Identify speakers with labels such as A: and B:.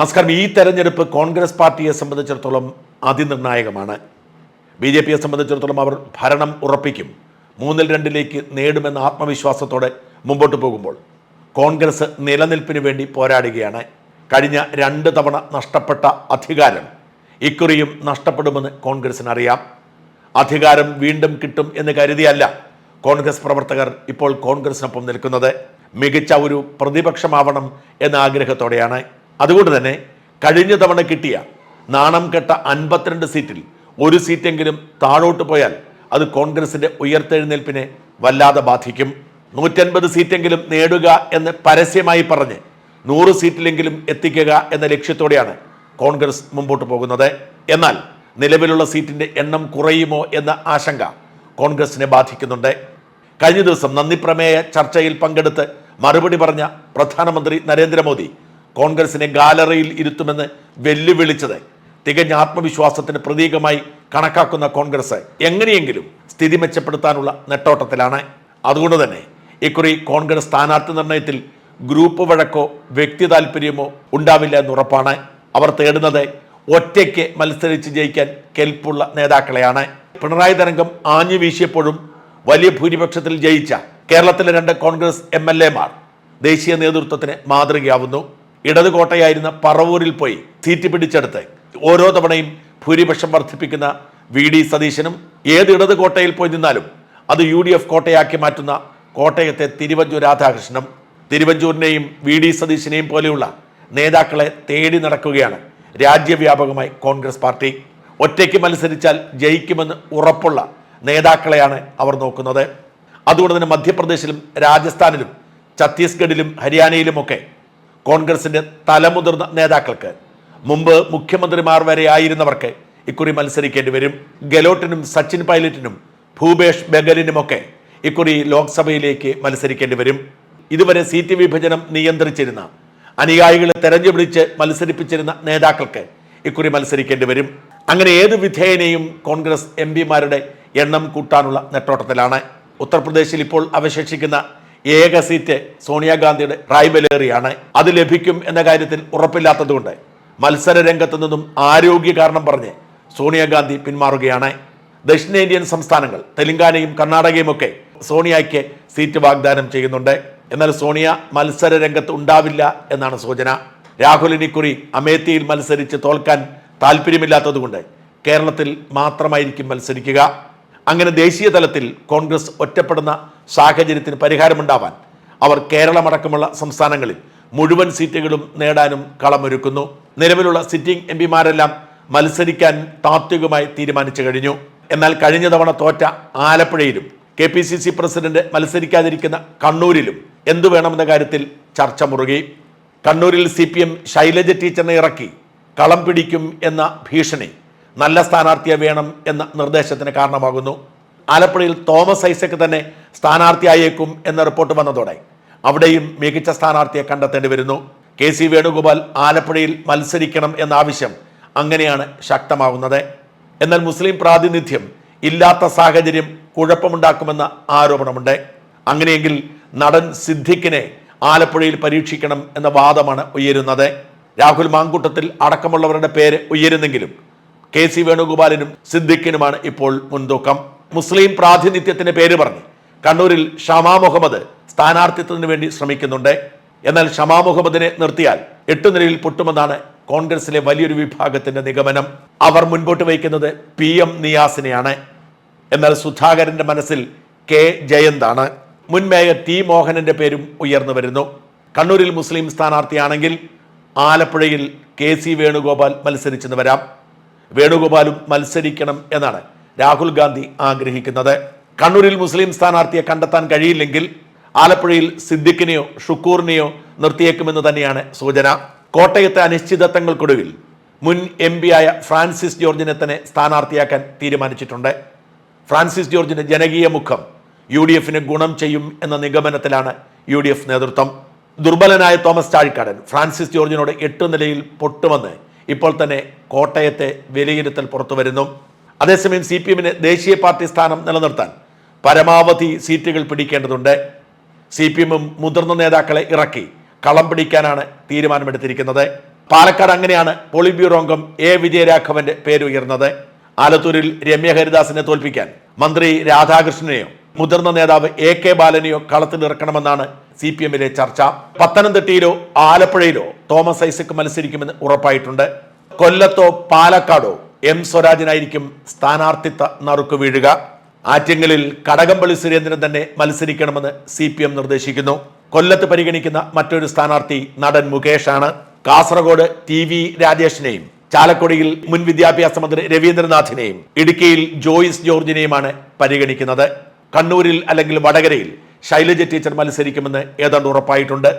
A: നമസ്കാരം. ഈ തെരഞ്ഞെടുപ്പ് കോൺഗ്രസ് പാർട്ടിയെ സംബന്ധിച്ചിടത്തോളം അതിനിർണായകമാണ്. ബി ജെ പിയെ സംബന്ധിച്ചിടത്തോളം അവർ ഭരണം ഉറപ്പിക്കും. മൂന്നിൽ രണ്ടിലേക്ക് നേടുമെന്ന ആത്മവിശ്വാസത്തോടെ മുമ്പോട്ട് പോകുമ്പോൾ കോൺഗ്രസ് നിലനിൽപ്പിന് വേണ്ടി പോരാടുകയാണ്. കഴിഞ്ഞ രണ്ട് തവണ നഷ്ടപ്പെട്ട അധികാരം ഇക്കുറിയും നഷ്ടപ്പെടുമെന്ന് കോൺഗ്രസിന് അറിയാം അധികാരം വീണ്ടും കിട്ടും എന്ന് കരുതിയല്ല കോൺഗ്രസ് പ്രവർത്തകർ ഇപ്പോൾ കോൺഗ്രസിനൊപ്പം നിൽക്കുന്നത്. മികച്ച ഒരു പ്രതിപക്ഷമാവണം എന്ന ആഗ്രഹത്തോടെയാണ്. അതുകൊണ്ട് തന്നെ കഴിഞ്ഞ തവണ കിട്ടിയ നാണം കെട്ട അൻപത്തിരണ്ട് സീറ്റിൽ ഒരു സീറ്റെങ്കിലും താഴോട്ട് പോയാൽ അത് കോൺഗ്രസിന്റെ ഉയർത്തെഴുന്നേൽപ്പിനെ വല്ലാതെ ബാധിക്കും. നൂറ്റൻപത് സീറ്റെങ്കിലും നേടുക എന്ന് പരസ്യമായി പറഞ്ഞ് നൂറ് സീറ്റിലെങ്കിലും എത്തിക്കുക എന്ന ലക്ഷ്യത്തോടെയാണ് കോൺഗ്രസ് മുമ്പോട്ട് പോകുന്നത്. എന്നാൽ നിലവിലുള്ള സീറ്റിന്റെ എണ്ണം കുറയുമോ എന്ന ആശങ്ക കോൺഗ്രസിനെ ബാധിക്കുന്നുണ്ട്. കഴിഞ്ഞ ദിവസം നന്ദിപ്രമേയ ചർച്ചയിൽ പങ്കെടുത്ത് മറുപടി പറഞ്ഞ പ്രധാനമന്ത്രി നരേന്ദ്രമോദി കോൺഗ്രസിനെ ഗാലറിയിൽ ഇരുത്തുമെന്ന് വെല്ലുവിളിച്ചത്. തികഞ്ഞ ആത്മവിശ്വാസത്തിന് പ്രതീകമായി കണക്കാക്കുന്ന കോൺഗ്രസ് എങ്ങനെയെങ്കിലും സ്ഥിതി മെച്ചപ്പെടുത്താനുള്ള നെട്ടോട്ടത്തിലാണ്. അതുകൊണ്ട് തന്നെ ഇക്കുറി കോൺഗ്രസ് സ്ഥാനാർത്ഥി നിർണയത്തിൽ ഗ്രൂപ്പ് വഴക്കോ വ്യക്തി താല്പര്യമോ ഉണ്ടാവില്ല എന്നുറപ്പാണ്. അവർ തേടുന്നത് ഒറ്റയ്ക്ക് മത്സരിച്ച് ജയിക്കാൻ കെൽപ്പുള്ള നേതാക്കളെയാണ്. പിണറായി തരംഗം ആഞ്ഞു വീശിയപ്പോഴും വലിയ ഭൂരിപക്ഷത്തിൽ ജയിച്ച കേരളത്തിലെ രണ്ട് കോൺഗ്രസ് എം എൽ എമാർ ദേശീയ നേതൃത്വത്തിന് മാതൃകയാവുന്നു. ഇടത് കോട്ടയായിരുന്ന പറവൂരിൽ പോയി സീറ്റ് പിടിച്ചെടുത്ത് ഓരോ തവണയും ഭൂരിപക്ഷം വർദ്ധിപ്പിക്കുന്ന വി ഡി സതീശനും ഏത് ഇടത് കോട്ടയിൽ പോയി നിന്നാലും അത് യു ഡി എഫ് കോട്ടയാക്കി മാറ്റുന്ന കോട്ടയത്തെ തിരുവഞ്ചൂർ രാധാകൃഷ്ണനും തിരുവഞ്ചൂരിനെയും വി ഡി സതീശിനെയും പോലെയുള്ള നേതാക്കളെ തേടി നടക്കുകയാണ് രാജ്യവ്യാപകമായി കോൺഗ്രസ് പാർട്ടി. ഒറ്റയ്ക്ക് മത്സരിച്ചാൽ ജയിക്കുമെന്ന് ഉറപ്പുള്ള നേതാക്കളെയാണ് അവർ നോക്കുന്നത്. അതുകൊണ്ട് തന്നെ മധ്യപ്രദേശിലും രാജസ്ഥാനിലും ഛത്തീസ്ഗഡിലും ഹരിയാനയിലുമൊക്കെ കോൺഗ്രസിന്റെ തലമുതിർന്ന നേതാക്കൾക്ക്. മുമ്പ് മുഖ്യമന്ത്രിമാർ വരെ ആയിരുന്നവർക്ക് ഇക്കുറി മത്സരിക്കേണ്ടി വരും. ഗെലോട്ടിനും സച്ചിൻ പൈലറ്റിനും ഭൂപേഷ് ബഗലിനുമൊക്കെ ഇക്കുറി ലോക്സഭയിലേക്ക് മത്സരിക്കേണ്ടി വരും. ഇതുവരെ സീറ്റ് വിഭജനം നിയന്ത്രിച്ചിരുന്ന അനുയായികളെ തെരഞ്ഞുപിടിച്ച് മത്സരിപ്പിച്ചിരുന്ന നേതാക്കൾക്ക് ഇക്കുറി മത്സരിക്കേണ്ടി വരും. അങ്ങനെ ഏത് വിധേയനെയും കോൺഗ്രസ് എം പിമാരുടെ എണ്ണം കൂട്ടാനുള്ള നെട്ടോട്ടത്തിലാണ്. ഉത്തർപ്രദേശിൽ ഇപ്പോൾ അവശേഷിക്കുന്ന ഏക സീറ്റ് സോണിയാഗാന്ധിയുടെ റായ്ബലേറിയാണ് അത് ലഭിക്കും എന്ന കാര്യത്തിൽ ഉറപ്പില്ലാത്തതുകൊണ്ട് മത്സര രംഗത്തു നിന്നും ആരോഗ്യ കാരണം പറഞ്ഞ് സോണിയാഗാന്ധി പിന്മാറുകയാണ്. ദക്ഷിണേന്ത്യൻ സംസ്ഥാനങ്ങൾ തെലങ്കാനയും കർണാടകയും ഒക്കെ സോണിയയ്ക്ക് സീറ്റ് വാഗ്ദാനം ചെയ്യുന്നുണ്ട്. എന്നാൽ സോണിയ മത്സര രംഗത്ത് ഉണ്ടാവില്ല എന്നാണ് സൂചന. രാഹുൽ ഇനിക്കുറി അമേത്തിയിൽ മത്സരിച്ച് തോൽക്കാൻ താല്പര്യമില്ലാത്തതുകൊണ്ട് കേരളത്തിൽ മാത്രമായിരിക്കും മത്സരിക്കുക. അങ്ങനെ ദേശീയ തലത്തിൽ കോൺഗ്രസ് ഒറ്റപ്പെടുന്ന സാഹചര്യത്തിന് പരിഹാരമുണ്ടാവാൻ അവർ കേരളമടക്കമുള്ള സംസ്ഥാനങ്ങളിൽ മുഴുവൻ സീറ്റുകളും നേടാനും കളമൊരുക്കുന്നു. നിലവിലുള്ള സിറ്റിംഗ് എം പിമാരെല്ലാം മത്സരിക്കാൻ താത്വികമായി തീരുമാനിച്ചു കഴിഞ്ഞു. എന്നാൽ കഴിഞ്ഞ തവണ തോറ്റ ആലപ്പുഴയിലും K P C C president മത്സരിക്കാതിരിക്കുന്ന കണ്ണൂരിലും എന്തു വേണമെന്ന കാര്യത്തിൽ ചർച്ച മുറുകി. കണ്ണൂരിൽ സി പി എം ശൈലജ ടീച്ചറിനെ ഇറക്കി കളം പിടിക്കും എന്ന ഭീഷണി നല്ല സ്ഥാനാർത്ഥിയെ വേണം എന്ന നിർദ്ദേശത്തിന് കാരണമാകുന്നു. ആലപ്പുഴയിൽ തോമസ് ഐസക്ക് തന്നെ സ്ഥാനാർത്ഥിയായേക്കും എന്ന റിപ്പോർട്ട് വന്നതോടെ അവിടെയും മികച്ച സ്ഥാനാർത്ഥിയെ കണ്ടെത്തേണ്ടി വരുന്നു. കെ സി വേണുഗോപാൽ ആലപ്പുഴയിൽ മത്സരിക്കണം എന്ന ആവശ്യം അങ്ങനെയാണ് ശക്തമാകുന്നത് എന്നാൽ മുസ്ലിം പ്രാതിനിധ്യം ഇല്ലാത്ത സാഹചര്യം കുഴപ്പമുണ്ടാക്കുമെന്ന ആരോപണമുണ്ട്. അങ്ങനെയെങ്കിൽ നടൻ സിദ്ദിഖിനെ ആലപ്പുഴയിൽ പരീക്ഷിക്കണം എന്ന വാദമാണ് ഉയരുന്നത്. രാഹുൽ മാങ്കൂട്ടത്തിൽ അടക്കമുള്ളവരുടെ പേര് ഉയരുന്നെങ്കിലും കെ സി വേണുഗോപാലിനും സിദ്ദിഖിനുമാണ് ഇപ്പോൾ മുൻതൂക്കം. മുസ്ലിം പ്രാതിനിധ്യത്തിന്റെ പേര് പറഞ്ഞ് കണ്ണൂരിൽ ഷമാ മുഹമ്മദ് സ്ഥാനാർത്ഥിത്വത്തിന് വേണ്ടി ശ്രമിക്കുന്നുണ്ട്. എന്നാൽ ഷമാ മുഹമ്മദിനെ നിർത്തിയാൽ എട്ടു നിലയിൽ പൊട്ടുമെന്നാണ് കോൺഗ്രസിലെ വലിയൊരു വിഭാഗത്തിന്റെ നിഗമനം. അവർ മുൻപോട്ട് വയ്ക്കുന്നത് പി എം നിയാസിനെയാണ്. എന്നാൽ സുധാകരന്റെ മനസ്സിൽ കെ ജയന്താണ്. മുൻ മേയർ ടി മോഹനന്റെ പേരും ഉയർന്നു വരുന്നു. കണ്ണൂരിൽ മുസ്ലിം സ്ഥാനാർത്ഥിയാണെങ്കിൽ ആലപ്പുഴയിൽ കെ സി വേണുഗോപാൽ മത്സരിച്ചെന്ന് വരാം. വേണുഗോപാലും മത്സരിക്കണം എന്നാണ് രാഹുൽ ഗാന്ധി ആഗ്രഹിക്കുന്നത്. കണ്ണൂരിൽ മുസ്ലിം സ്ഥാനാർത്ഥിയെ കണ്ടെത്താൻ കഴിയില്ലെങ്കിൽ ആലപ്പുഴയിൽ സിദ്ദിഖിനെയോ ഷുക്കൂറിനെയോ നിർത്തിയേക്കുമെന്ന് തന്നെയാണ് സൂചന. കോട്ടയത്തെ അനിശ്ചിതത്വങ്ങൾക്കൊടുവിൽ മുൻ എം ആയ ഫ്രാൻസിസ് ജോർജിനെ തന്നെ സ്ഥാനാർത്ഥിയാക്കാൻ തീരുമാനിച്ചിട്ടുണ്ട്. ഫ്രാൻസിസ് ജോർജിന്റെ ജനകീയ മുഖം യു ഡി എഫിന് ഗുണം ചെയ്യും എന്ന നിഗമനത്തിലാണ് യു ഡി എഫ് നേതൃത്വം. ദുർബലനായ തോമസ് ചാഴിക്കാടൻ ഫ്രാൻസിസ് ജോർജിനോട് എട്ട് നിലയിൽ പൊട്ടുമെന്ന് ഇപ്പോൾ തന്നെ കോട്ടയത്തെ വിലയിരുത്തൽ പുറത്തുവരുന്നു. അതേസമയം സി പി എമ്മിന് ദേശീയ പാർട്ടി സ്ഥാനം നിലനിർത്താൻ പരമാവധി സീറ്റുകൾ പിടിക്കേണ്ടതുണ്ട്. സി പി എമ്മും മുതിർന്ന നേതാക്കളെ ഇറക്കി കളം പിടിക്കാനാണ് തീരുമാനമെടുത്തിരിക്കുന്നത്. പാലക്കാട് അങ്ങനെയാണ് പോളിറ്റ് ബ്യൂറോ അംഗം എ വിജയരാഘവന്റെ പേര് ഉയർന്നത് ആലത്തൂരിൽ രമ്യ ഹരിദാസിനെ തോൽപ്പിക്കാൻ മന്ത്രി രാധാകൃഷ്ണനെയോ മുതിർന്ന നേതാവ് എ കെ ബാലനെയോ കളത്തിലിറക്കണമെന്നാണ് സി പി എമ്മിലെ ചർച്ച. പത്തനംതിട്ടയിലോ ആലപ്പുഴയിലോ തോമസ് ഐസക് മത്സരിക്കുമെന്ന് ഉറപ്പായിട്ടുണ്ട്. കൊല്ലത്തോ പാലക്കാടോ എം സ്വരാജിനായിരിക്കും സ്ഥാനാർത്ഥിത്വ നറുക്ക് വീഴുക. ആറ്റിങ്ങലിൽ കടകംപള്ളി സുരേന്ദ്രൻ തന്നെ മത്സരിക്കണമെന്ന് സി പി എം നിർദ്ദേശിക്കുന്നു. കൊല്ലത്ത് പരിഗണിക്കുന്ന മറ്റൊരു സ്ഥാനാർത്ഥി നടൻ മുകേഷാണ്. കാസർഗോഡ് ടി വി രാജേഷിനെയും ചാലക്കുടിയിൽ മുൻ വിദ്യാഭ്യാസ മന്ത്രി രവീന്ദ്രനാഥിനെയും ഇടുക്കിയിൽ ജോയിസ് ജോർജിനെയുമാണ് പരിഗണിക്കുന്നത്. കണ്ണൂരിൽ അല്ലെങ്കിൽ വടകരയിൽ ശൈലജ ടീച്ചർ മത്സരിക്കുമെന്ന് ഏതാണ്ട് ഉറപ്പായിട്ടുണ്ട്.